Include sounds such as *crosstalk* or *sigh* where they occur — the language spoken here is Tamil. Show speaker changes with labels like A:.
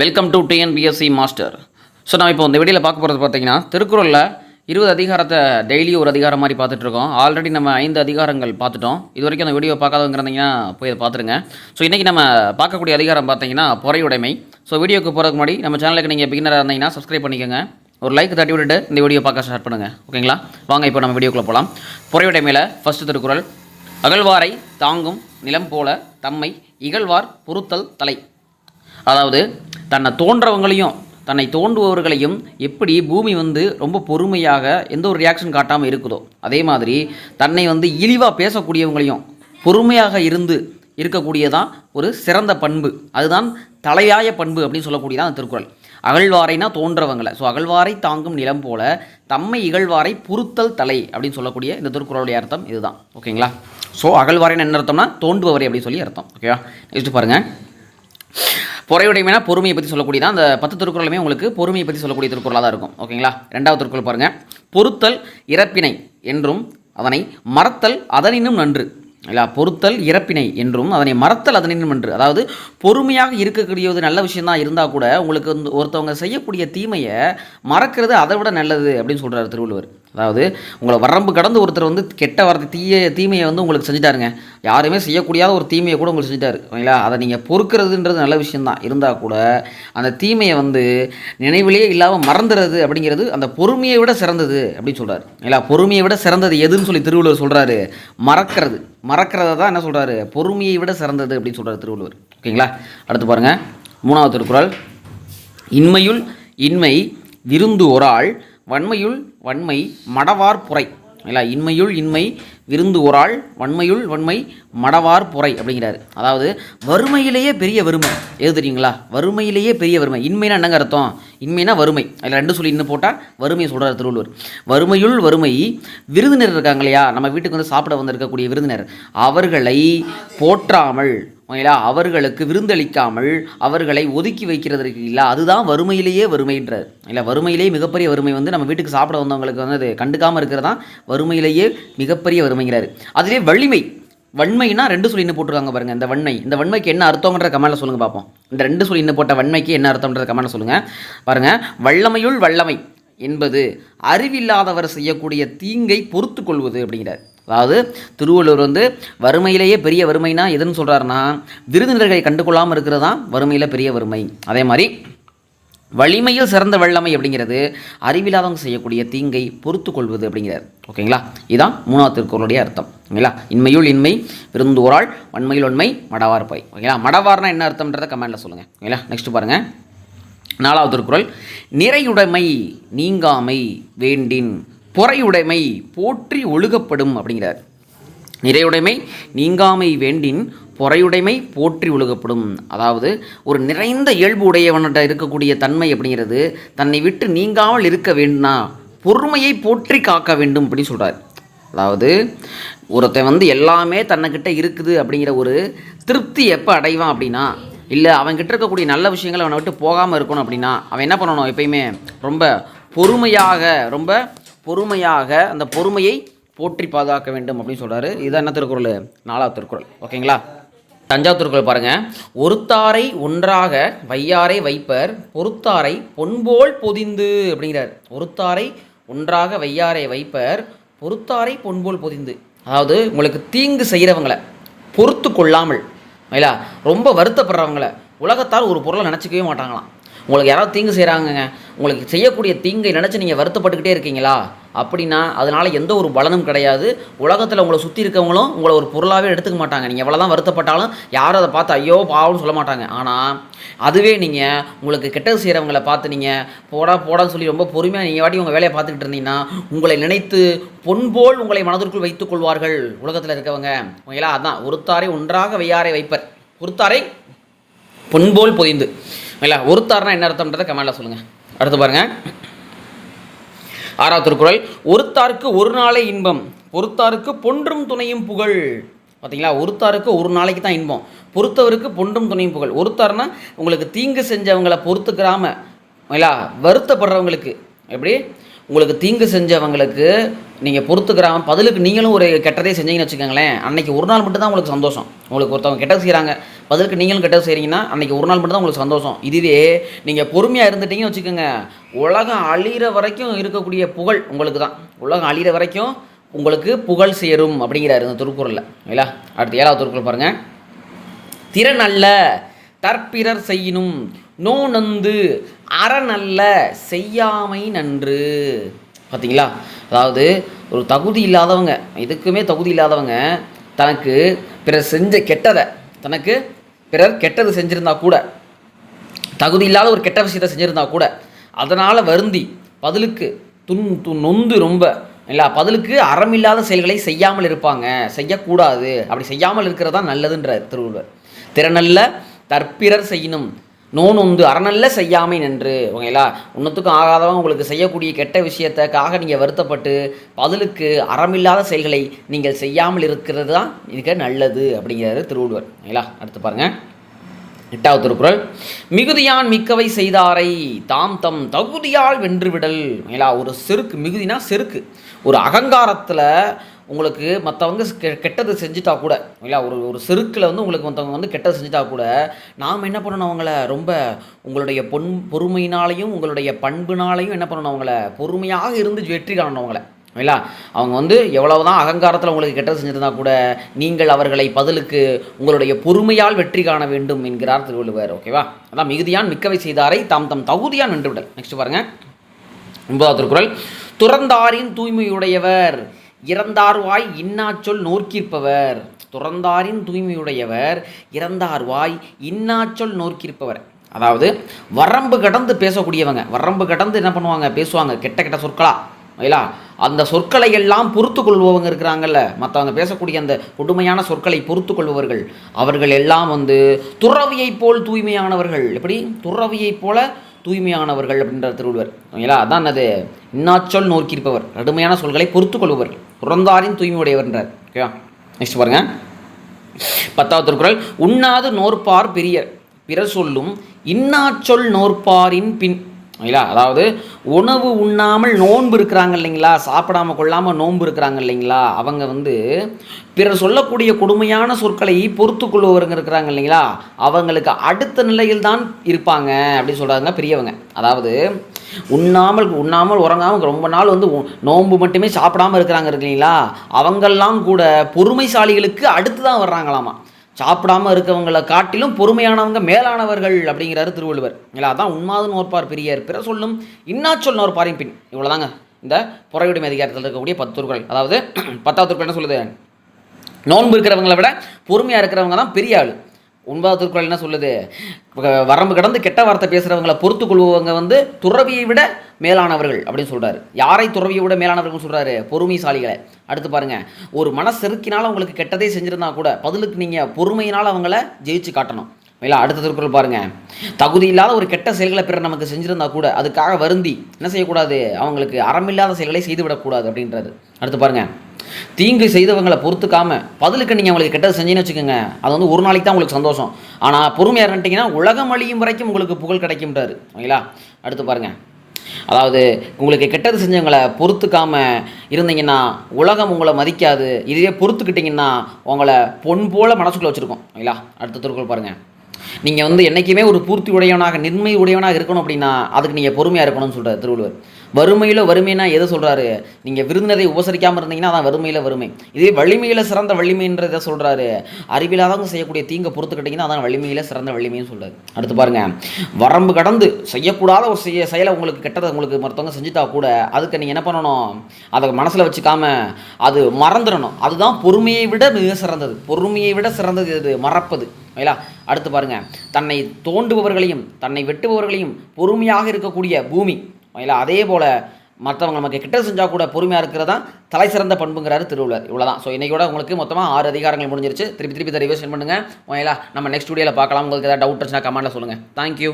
A: welcome to TNPSC master so நம்ம இப்போ இந்த வீடியோவில் பார்க்க போகிறது பார்த்தீங்கன்னா திருக்குறளில் இருபது அதிகாரத்தை டெய்லி ஒரு அதிகாரம் மாதிரி பார்த்துட்ருக்கோம் ஆல்ரெடி நம்ம ஐந்து அதிகாரங்கள் பார்த்துட்டோம் இது வரைக்கும் அந்த வீடியோ பார்க்காதவங்கிறந்தீங்கன்னா போய் அதை பார்த்துருங்க ஸோ இன்றைக்கி நம்ம பார்க்கக்கூடிய அதிகாரம் பார்த்தீங்கன்னா பொறையுடைமை ஸோ வீடியோக்கு போகிறதுக்கு முன்னாடி நம்ம சேனலுக்கு நீங்கள் பிகினராக இருந்தீங்கன்னா சப்ஸ்கிரைப் பண்ணிக்கோங்க ஒரு லைக் தட்டி விட்டுட்டு இந்த வீடியோ பார்க்க ஸ்டார்ட் பண்ணுங்கள் ஓகேங்களா வாங்க இப்போ நம்ம வீடியோக்குள்ளே போகலாம் பொறையுடைமையில் ஃபஸ்ட்டு திருக்குறள் அகழ்வாரை தாங்கும் நிலம் போல தம்மை இகழ்வார் பொருத்தல் தலை அதாவது தன்னை தோன்றவங்களையும் தன்னை தோன்றுபவர்களையும் எப்படி பூமி வந்து ரொம்ப பொறுமையாக எந்த ஒரு ரியாக்ஷன் காட்டாமல் இருக்குதோ அதே மாதிரி தன்னை வந்து இழிவாக பேசக்கூடியவங்களையும் பொறுமையாக இருந்து இருக்கக்கூடியதான் ஒரு சிறந்த பண்பு அதுதான் தலையாய பண்பு அப்படின்னு சொல்லக்கூடியதான் அந்த திருக்குறள் அகழ்வாரைனா தோன்றவங்களை ஸோ அகழ்வாரை தாங்கும் நிலம் போல தம்மை இகழ்வாரை பொருத்தல் தலை அப்படின்னு சொல்லக்கூடிய இந்த திருக்குறளுடைய அர்த்தம் இதுதான் ஓகேங்களா ஸோ அகழ்வாரைன்னு என்ன அர்த்தம்னா தோன்றுபவரை அப்படின்னு சொல்லி அர்த்தம் ஓகேவா நெக்ஸ்ட் பாருங்கள் பொறையுடைமைனா பொறுமையை பற்றி சொல்லக்கூடியதான் அந்த பத்து திருக்குறளுமே உங்களுக்கு பொறுமையை பற்றி சொல்லக்கூடிய திருக்குறளாக தான் இருக்கும் ஓகேங்களா ரெண்டாவது திருக்குறள் பாருங்கள் பொருத்தல் இறப்பினை என்றும் அதனை மறத்தல் அதனினும் நன்று இல்லை பொருத்தல் இறப்பினை என்றும் அதனை மறத்தல் அதனினும் நன்று அதாவது பொறுமையாக இருக்கக்கூடியது நல்ல விஷயந்தான் இருந்தால் கூட உங்களுக்கு ஒருத்தவங்க செய்யக்கூடிய தீமையை மறக்கிறது அதை விட நல்லது அப்படின்னு சொல்கிறார் திருவள்ளுவர் அதாவது உங்களை வரம்பு கடந்து ஒருத்தர் வந்து கெட்ட வார்த்தை தீய தீமையை வந்து உங்களுக்கு செஞ்சுட்டாருங்க யாருமே செய்யக்கூடியாத ஒரு தீமையை கூட உங்களுக்கு செஞ்சுட்டாரு ஓகேங்களா அதை நீங்கள் பொறுக்கிறதுன்றது நல்ல விஷயந்தான் இருந்தால் கூட அந்த தீமையை வந்து நினைவிலேயே இல்லாமல் மறந்துடுறது அப்படிங்கிறது அந்த பொறுமையை விட சிறந்தது அப்படின்னு சொல்கிறார் ஓகேங்களா பொறுமையை விட சிறந்தது எதுன்னு சொல்லி திருவள்ளுவர் சொல்கிறாரு மறக்கிறது மறக்கிறத தான் என்ன சொல்கிறாரு பொறுமையை விட சிறந்தது அப்படின்னு சொல்கிறார் திருவள்ளுவர் ஓகேங்களா அடுத்து பாருங்கள் மூணாவது திருக்குறள் இன்மையுள் இன்மை விருந்து ஒரு ஆள் வன்மையுள் வன்மை மடவார் புரை இல்லை இன்மையுள் இன்மை விருந்து ஒராள் வன்மையுள் வன்மை மடவார் புரை அப்படிங்கிறாரு அதாவது வறுமையிலேயே பெரிய வறுமை எது தெரியுங்களா வறுமையிலேயே பெரிய வறுமை இன்மைனா என்னங்க அர்த்தம் இன்மைனா வறுமை அதில் ரெண்டு சொல்லி இன்னும் போட்டால் வறுமையை சொல்கிறார் திருவள்ளுவர் வறுமையுள் வறுமை விருந்தினர் இருக்காங்க இல்லையா நம்ம வீட்டுக்கு வந்து சாப்பிட வந்திருக்கக்கூடிய விருந்தினர் அவர்களை போற்றாமல் இல்லா அவர்களுக்கு விருந்தளிக்காமல் அவர்களை ஒதுக்கி வைக்கிறது இருக்கு இல்லை அதுதான் வறுமையிலேயே வறுமைன்றார் இல்லை வறுமையிலேயே மிகப்பெரிய வறுமை வந்து நம்ம வீட்டுக்கு சாப்பிட வந்தவங்களுக்கு வந்து அது கண்டுக்காமல் இருக்கிறதா வறுமையிலேயே மிகப்பெரிய வறுமைங்கிறாரு அதிலே வலிமை வன்மைனா ரெண்டு சொல்லி இன்னும் போட்டுருக்காங்க பாருங்கள் இந்த வன்மை இந்த வன்மைக்கு என்ன அர்த்தம்ன்ற கமெண்ட்டில் சொல்லுங்கள் பார்ப்போம் இந்த ரெண்டு சொல்லி இன்னும் போட்ட வன்மைக்கு என்ன அர்த்தம்ன்ற கமெண்ட்டில் சொல்லுங்கள் பாருங்கள் வல்லமையுள் வல்லமை என்பது அறிவில்லாதவர் செய்யக்கூடிய தீங்கை பொறுத்து கொள்வது அப்படிங்கிறார் அதாவது திருவள்ளுவர் வந்து வறுமையிலேயே பெரிய வறுமைனா எதுன்னு சொல்கிறாருன்னா விருந்தினர்களை கண்டுகொள்ளாமல் இருக்கிறது தான் வறுமையில் பெரிய வறுமை அதே மாதிரி வலிமையில் சிறந்த வல்லமை அப்படிங்கிறது அறிவில்லாதவங்க செய்யக்கூடிய தீங்கை பொறுத்து கொள்வது அப்படிங்கிறார் ஓகேங்களா இதுதான் மூணாவது திருக்குறளுடைய அர்த்தம் ஓகேங்களா இன்மையுள் இன்மை விருந்தோரால் வன்மையில் உண்மை மடவார் பை ஓகேங்களா மடவார்னா என்ன அர்த்தம்ன்றத கமெண்டில் சொல்லுங்கள் ஓகேங்களா நெக்ஸ்ட் பாருங்கள் நாலாவது திருக்குறள் நிறையுடைமை நீங்காமை வேண்டின் பொறையுடைமை போற்றி ஒழுகப்படும் அப்படிங்கிறார் நிறையுடைமை நீங்காமை வேண்டின் பொறையுடைமை போற்றி ஒழுகப்படும் அதாவது ஒரு நிறைந்த இயல்பு உடையவன்கிட்ட இருக்கக்கூடிய தன்மை அப்படிங்கிறது தன்னை விட்டு நீங்காமல் இருக்க வேண்டும்னா பொறுமையை போற்றி காக்க வேண்டும் அப்படின்னு சொல்கிறார் அதாவது ஒருத்தன் வந்து எல்லாமே தன்னைக்கிட்ட இருக்குது அப்படிங்கிற ஒரு திருப்தி எப்போ அடைவான் அப்படின்னா இல்லை அவன்கிட்ட இருக்கக்கூடிய நல்ல விஷயங்கள் அவனை விட்டு போகாமல் இருக்கணும் அப்படின்னா அவன் என்ன பண்ணணும் எப்பயுமே ரொம்ப பொறுமையாக ரொம்ப பொறுமையாக அந்த பொறுமையை போற்றி பாதுகாக்க வேண்டும் அப்படின்னு சொல்கிறாரு இதுதான் என்ன திருக்குறள் நாலாவது திருக்குறள் ஓகேங்களா தஞ்சாவூர் திருக்குறள் பாருங்கள் ஒருத்தாரை ஒன்றாக வையாரை வைப்பர் பொறுத்தாரை பொன்போல் பொதிந்து அப்படிங்கிறார் ஒருத்தாரை ஒன்றாக வையாரை வைப்பர் பொறுத்தாரை பொன்போல் பொதிந்து அதாவது உங்களுக்கு தீங்கு செய்கிறவங்களை பொறுத்து கொள்ளாமல் இல்லையா ரொம்ப வருத்தப்படுறவங்கள உலகத்தால் ஒரு பொருளை நினச்சிக்கவே மாட்டாங்களாம் உங்களுக்கு யாராவது தீங்கு செய்கிறாங்கங்க உங்களுக்கு செய்யக்கூடிய தீங்கை நினச்சி நீங்கள் வருத்தப்பட்டுக்கிட்டே இருக்கீங்களா அப்படின்னா அதனால் எந்த ஒரு பலனும் கிடையாது உலகத்தில் உங்களை சுற்றி இருக்கவங்களும் உங்களை ஒரு பொருளாகவே எடுத்துக்க மாட்டாங்க நீங்கள் எவ்வளோ தான் வருத்தப்பட்டாலும் யாரும் அதை பார்த்து ஐயோ பாவம்னு சொல்ல மாட்டாங்க ஆனால் அதுவே நீங்கள் உங்களுக்கு கெட்டது செய்கிறவங்களை பார்த்து நீங்கள் போடா போடான்னு சொல்லி ரொம்ப பொறுமையாக நீங்கள் வாட்டி உங்கள் வேலையை பார்த்துக்கிட்டு இருந்தீங்கன்னா உங்களை நினைத்து பொன்போல் உங்களை மனதிற்குள் வைத்துக் கொள்வார்கள் உலகத்தில் இருக்கவங்க ஓகேங்களா அதான் ஒருத்தாரை ஒன்றாக வையாரை வைப்பர் ஒருத்தாரை பொன்போல் பொதிந்து ஓகேங்களா ஒருத்தாருனா என்ன அர்த்தம்ன்றதை கமெண்டில் சொல்லுங்கள் அடுத்து பாருங்கள் ஆறாவது திருக்குறள் ஒருத்தாருக்கு ஒரு நாளே இன்பம் பொறுத்தாருக்கு பொன்றும் துணையும் புகழ் பார்த்தீங்களா ஒருத்தாருக்கு ஒரு நாளைக்கு தான் இன்பம் பொறுத்தவருக்கு பொன்றும் துணையும் புகழ் ஒருத்தார்னா உங்களுக்கு தீங்கு செஞ்சவங்களை பொறுத்துக்கிறாமல் இல்லா வருத்தப்படுறவங்களுக்கு எப்படி உங்களுக்கு தீங்கு செஞ்சவங்களுக்கு நீங்கள் பொறுத்துக்கிறாங்க பதிலுக்கு நீங்களும் ஒரு கெட்டதே செஞ்சீங்கன்னு வச்சுக்கோங்களேன் அன்றைக்கி ஒரு நாள் மட்டும் தான் உங்களுக்கு சந்தோஷம் உங்களுக்கு ஒருத்தவங்க கெட்டது செய்கிறாங்க பதிலுக்கு நீங்களும் கெட்டது செய்கிறீங்கன்னா அன்றைக்கி ஒரு நாள் மட்டும் தான் உங்களுக்கு சந்தோஷம் இதுவே நீங்கள் பொறுமையாக இருந்துட்டீங்கன்னு வச்சுக்கோங்க உலகம் அழிகிற வரைக்கும் இருக்கக்கூடிய புகழ் உங்களுக்கு தான் உலகம் அழிகிற வரைக்கும் உங்களுக்கு புகழ் சேரும் அப்படிங்கிறாரு இந்த திருக்குறளில் இல்லையா அடுத்து ஏழாவது திருக்குறள் பாருங்கள் திறன் அல்ல தற்பிறர் செய்யினும் நோ நந்து அறநல்ல செய்யாமை நன்று பார்த்தீங்களா அதாவது ஒரு தகுதி இல்லாதவங்க எதுக்குமே தகுதி இல்லாதவங்க தனக்கு பிறர் செஞ்ச கெட்டதை தனக்கு பிறர் கெட்டது செஞ்சுருந்தா கூட தகுதி இல்லாத ஒரு கெட்ட விஷயத்தை செஞ்சுருந்தா கூட அதனால் வருந்தி பதிலுக்கு துன் து நொந்து ரொம்ப இல்லை பதிலுக்கு அறமில்லாத செயல்களை செய்யாமல் இருப்பாங்க செய்யக்கூடாது அப்படி செய்யாமல் இருக்கிறது தான் நல்லதுன்றார் திருவள்ளுவர் திறனல்ல தற்பிறர் செய்யணும் நோன் உந்து அறநல்ல செய்யாமை நின்று ஓகேங்களா ஒன்றுத்துக்கும் ஆகாதவங்க உங்களுக்கு செய்யக்கூடிய கெட்ட விஷயத்துக்காக நீங்கள் வருத்தப்பட்டு பதிலுக்கு அறமில்லாத செயல்களை நீங்கள் செய்யாமல் இருக்கிறது தான் இதுக்கு நல்லது அப்படிங்கிறது திருவள்ளுவர் ஓகேங்களா அடுத்து பாருங்கள் எட்டாவது திருக்குறள் மிகுதியான் மிக்கவை செய்தாரை தாம் தம் தகுதியால் வென்றுவிடல் ஓகேங்களா ஒரு செருக்கு மிகுதினா செருக்கு ஒரு அகங்காரத்தில் உங்களுக்கு மற்றவங்க கெட்டது செஞ்சுட்டா கூட இல்லை ஒரு ஒரு செருக்கில் வந்து உங்களுக்கு மற்றவங்க வந்து கெட்டது செஞ்சுட்டா கூட நாம் என்ன பண்ணணும் அவங்கள ரொம்ப உங்களுடைய பொன் பொறுமையினாலையும் உங்களுடைய பண்புனாலையும் என்ன பண்ணணும் அவங்கள பொறுமையாக இருந்து வெற்றி காணணும் அவங்கள இல்லா அவங்க வந்து எவ்வளவுதான் தான் அகங்காரத்தில் உங்களுக்கு கெட்டது செஞ்சிருந்தா கூட நீங்கள் அவர்களை பதிலுக்கு உங்களுடைய பொறுமையால் வெற்றி காண வேண்டும் என்கிறார் திருவள்ளுவர் ஓகேவா அதான் மிகுதியான் மிக்கவை செய்தாரை தாம் தம் தகுதியான் வென்றுவிடல் நெக்ஸ்ட் பாருங்கள் ஒன்பதாவது திருக்குறள் துறந்தாரின் தூய்மையுடையவர் இறந்தார்வாய் இன்னாச்சொல் நோக்கியிருப்பவர் துறந்தாரின் தூய்மையுடையவர் இறந்தார்வாய் இன்னாச்சொல் நோக்கியிருப்பவர் அதாவது வரம்பு கடந்து பேசக்கூடியவங்க வரம்பு கடந்து என்ன பண்ணுவாங்க பேசுவாங்க கெட்ட கெட்ட சொற்களா இல்லா அந்த சொற்களை எல்லாம் பொறுத்து கொள்பவங்க இருக்கிறாங்கல்ல மற்றவங்க பேசக்கூடிய அந்த கொடுமையான சொற்களை பொறுத்து கொள்பவர்கள் அவர்கள் எல்லாம் வந்து துறவியைப் போல் தூய்மையானவர்கள் எப்படி துறவியைப் போல தூய்மையானவர்கள் அப்படின்ற திருவள்ளுவர் ஓகேங்களா அதான் அது இன்னாச்சொல் நோக்கியிருப்பவர் கடுமையான சொல்களை பொறுத்து கொள்பவர்கள் உறந்தாரின் தூய்மை உடையவர் என்றார் ஓகேவா நெக்ஸ்ட் பாருங்கள் பத்தாவது திருக்குறள் உண்ணாது நோற்பார் பெரியர் பிற சொல்லும் இன்னாச்சொல் நோற்பாரின் பின் இல்லைங்களா அதாவது உணவு உண்ணாமல் நோன்பு இருக்கிறாங்க இல்லைங்களா சாப்பிடாமல் கொள்ளாமல் நோன்பு இருக்கிறாங்க இல்லைங்களா அவங்க வந்து பிறர் சொல்லக்கூடிய கொடுமையான சொற்களை பொறுத்து கொள்வவருங்க இருக்கிறாங்க இல்லைங்களா அவங்களுக்கு அடுத்த நிலையில் தான் இருப்பாங்க அப்படின்னு சொல்கிறாங்க பெரியவங்க அதாவது உண்ணாமல் உண்ணாமல் உறங்காமல் ரொம்ப நாள் வந்து நோன்பு மட்டுமே சாப்பிடாமல் இருக்கிறாங்க இல்லைங்களா அவங்கெல்லாம் கூட பொறுமைசாலிகளுக்கு அடுத்து தான் வர்றாங்களாமா சாப்பிடாம இருக்கவங்களை காட்டிலும் பொறுமையானவங்க மேலானவர்கள் அப்படிங்கிறாரு திருவள்ளுவர் இல்லை அதான் உண்மாது நோற்பார் பெரியார் பிற சொல்லும் இன்னா ஒரு நோற்பாரின் பின் இவ்வளோதாங்க இந்த புறையுடைமை அதிகாரத்தில் இருக்கக்கூடிய பத்து திருக்குறள் அதாவது *clears throat* பத்தாவது திருக்குறள் என்ன சொல்லுது நோன்பு இருக்கிறவங்களை விட பொறுமையாக இருக்கிறவங்க தான் பெரிய ஆள் ஒன்பதாவது திருக்குறள் என்ன சொல்லுது வரம்பு கடந்து கெட்ட வார்த்தை பேசுகிறவங்களை பொறுத்து கொள்பவங்க வந்து துறவியை விட மேலானவர்கள் அப்படின்னு சொல்கிறாரு யாரை துறவியை விட மேலானவர்கள் சொல்கிறாரு பொறுமைசாலிகளை அடுத்து பாருங்கள் ஒரு மன செருக்கினால் கெட்டதே செஞ்சுருந்தா கூட பதிலுக்கு நீங்கள் பொறுமையினால் அவங்கள ஜெயிச்சு காட்டணும் இல்லை அடுத்த திருக்குறள் பாருங்கள் தகுதி இல்லாத ஒரு கெட்ட செயல்களை பிறர் நமக்கு செஞ்சுருந்தா கூட அதுக்காக வருந்தி என்ன செய்யக்கூடாது அவங்களுக்கு அறமில்லாத செயல்களை செய்துவிடக்கூடாது அப்படின்றது அடுத்து பாருங்கள் தீங்கு செய்தவங்களை பொறுத்துக்காமல் பதிலுக்கு நீங்கள் அவங்களுக்கு கெட்டது செஞ்சீங்கன்னு வச்சுக்கோங்க அது வந்து ஒரு நாளைக்கு தான் உங்களுக்கு சந்தோஷம் ஆனால் பொறுமையாக இருந்துட்டிங்கன்னா உலகம் அழியும் வரைக்கும் உங்களுக்கு புகழ் கிடைக்கும்ன்றாரு ஓகேங்களா அடுத்து பாருங்கள் அதாவது உங்களுக்கு கெட்டது செஞ்சவங்களை பொறுத்துக்காமல் இருந்தீங்கன்னா உலகம் உங்களை மதிக்காது இதுவே பொறுத்துக்கிட்டிங்கன்னா உங்களை பொன் போல் மனசுக்குள்ளே வச்சுருக்கோம் ஓகேங்களா அடுத்த திருக்குள் பாருங்கள் நீங்கள் வந்து என்றைக்குமே ஒரு பூர்த்தி உடையவனாக நிர்மை உடையவனாக இருக்கணும் அப்படின்னா அதுக்கு நீங்கள் பொறுமையாக இருக்கணும்னு சொல்கிறார் திருவள்ளுவர் வறுமையில் வறுமைனா எதை சொல்கிறாரு நீங்கள் விருந்தினரை உபசரிக்காமல் இருந்தீங்கன்னா அதான் வறுமையில் வறுமை இதே வலிமையில் சிறந்த வலிமைன்றதை சொல்கிறாரு அறிவில்லாதவங்க செய்யக்கூடிய தீங்கை பொறுத்துக்கிட்டிங்கன்னா அதான் வலிமையில் சிறந்த வலிமைன்னு சொல்கிறார் அடுத்து பாருங்கள் வரம்பு கடந்து செய்யக்கூடாத ஒரு செய்ய செயலை உங்களுக்கு கெட்டதை உங்களுக்கு மற்றவங்க செஞ்சுட்டா கூட அதுக்கு நீங்கள் என்ன பண்ணணும் அதை மனசில் வச்சுக்காம அது மறந்துடணும் அதுதான் பொறுமையை விட மிக சிறந்தது பொறுமையை விட சிறந்தது இது மறப்பது ஓகேங்களா அடுத்து பாருங்கள் தன்னை தோண்டுபவர்களையும் தன்னை வெட்டுபவர்களையும் பொறுமையாக இருக்கக்கூடிய பூமி இல்லை அதே போல் மற்றவங்க நமக்கு கிட்ட செஞ்சால் கூட பொறுமையாக இருக்கிறதா தலை சிறந்த பண்புங்கிறாரு திருவள்ளுவர் இவ்வளோ தான் ஸோ இன்றைக்கூட உங்களுக்கு மொத்தமாக ஆறு அதிகாரங்கள் முடிஞ்சிருச்சு திருப்பி திருப்பி இதை பண்ணுங்கள் ஓகேலா நம்ம நெக்ஸ்ட் வீடியோவில் பார்க்கலாம் உங்களுக்கு ஏதாவது டவுட் இருந்துச்சுன்னா கமெண்ட்டில் சொல்லுங்கள் தேங்க்யூ